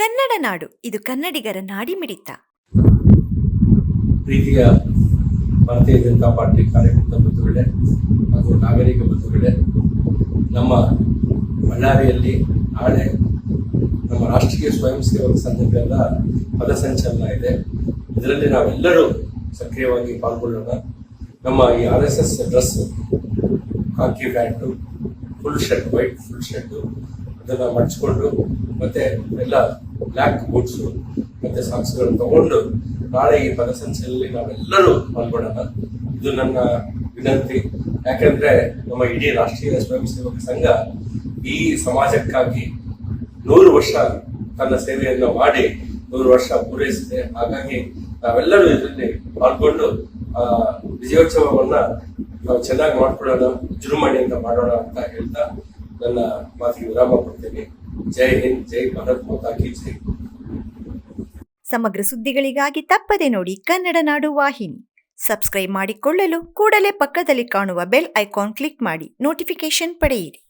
ಕನ್ನಡ ನಾಡು. ಇದು ಕನ್ನಡಿಗರ ನಾಡಿ ಮಿಡಿತ ಪ್ರೀತಿಯ ಭಾರತೀಯ ಜನತಾ ಪಾರ್ಟಿ ಕಾರ್ಯಕರ್ತ ಬಂಧುಗಳೇ ಹಾಗೂ ನಾಗರಿಕ ಬಂಧುಗಳೇ, ನಮ್ಮ ಬಳ್ಳಾರಿಯಲ್ಲಿ ನಾಳೆ ನಮ್ಮ ರಾಷ್ಟ್ರೀಯ ಸ್ವಯಂ ಸೇವಕ ಪದ ಪದಸಂಚಲನ ಇದೆ. ಇದರಲ್ಲಿ ನಾವೆಲ್ಲರೂ ಸಕ್ರಿಯವಾಗಿ ಪಾಲ್ಗೊಳ್ಳೋಣ. ನಮ್ಮ ಈ ಆರ್ ಎಸ್ ಎಸ್ ಡ್ರೆಸ್ ಹಾಕಿ pant, full shirt, white, full shirt ಅದನ್ನು ಮಡಿಸ್ಕೊಂಡು ಮತ್ತೆ ಎಲ್ಲ ಬ್ಲ್ಯಾಕ್ ಬೂಟ್ಸು ಮತ್ತೆ ಸಾಕ್ಸ್ಗಳನ್ನು ತಗೊಂಡು ನಾಳೆ ಈ ಪದಸಂಚಲನಲ್ಲಿ ನಾವೆಲ್ಲರೂ ಪಾಲ್ಗೊಳ್ಳೋಣ. ಇದು ನನ್ನ ವಿನಂತಿ. ಯಾಕಂದ್ರೆ ನಮ್ಮ ಇಡೀ ರಾಷ್ಟ್ರೀಯ ಸ್ವಯಂ ಸೇವಕ ಸಂಘ ಈ ಸಮಾಜಕ್ಕಾಗಿ ನೂರು ವರ್ಷ ತನ್ನ ಸೇವೆಯನ್ನು ಮಾಡಿ ನೂರು ವರ್ಷ ಪೂರೈಸಿದೆ. ಹಾಗಾಗಿ ನಾವೆಲ್ಲರೂ ಇದರಲ್ಲಿ ಪಾಲ್ಗೊಂಡು, ಆ, ವಿಜಯೋತ್ಸವವನ್ನ ನಾವು ಚೆನ್ನಾಗಿ ಮಾಡ್ಕೊಳ್ಳೋಣ, ವಿಜೃಂಭಣೆಯಿಂದ ಮಾಡೋಣ ಅಂತ ಹೇಳ್ತಾ ನನ್ನ ಮಾತಿಗೆ ವಿರಾಮ ಕೊಡ್ತೇನೆ ಜೈ ಹಿಂದ್, ಜೈ ಭಾರತ್ ಮಾತಾ ಕಿ ಜೈ. ಸಮಗ್ರ ಸುದ್ದಿಗಳಿಗಾಗಿ ತಪ್ಪದೆ ನೋಡಿ ಕನ್ನಡ ನಾಡು ವಾಹಿನಿ. ಸಬ್ಸ್ಕ್ರೈಬ್ ಮಾಡಿಕೊಳ್ಳಲು ಕೂಡಲೇ ಪಕ್ಕದಲ್ಲಿ ಕಾಣುವ ಬೆಲ್ ಐಕಾನ್ ಕ್ಲಿಕ್ ಮಾಡಿ ನೋಟಿಫಿಕೇಶನ್ ಪಡೆಯಿರಿ.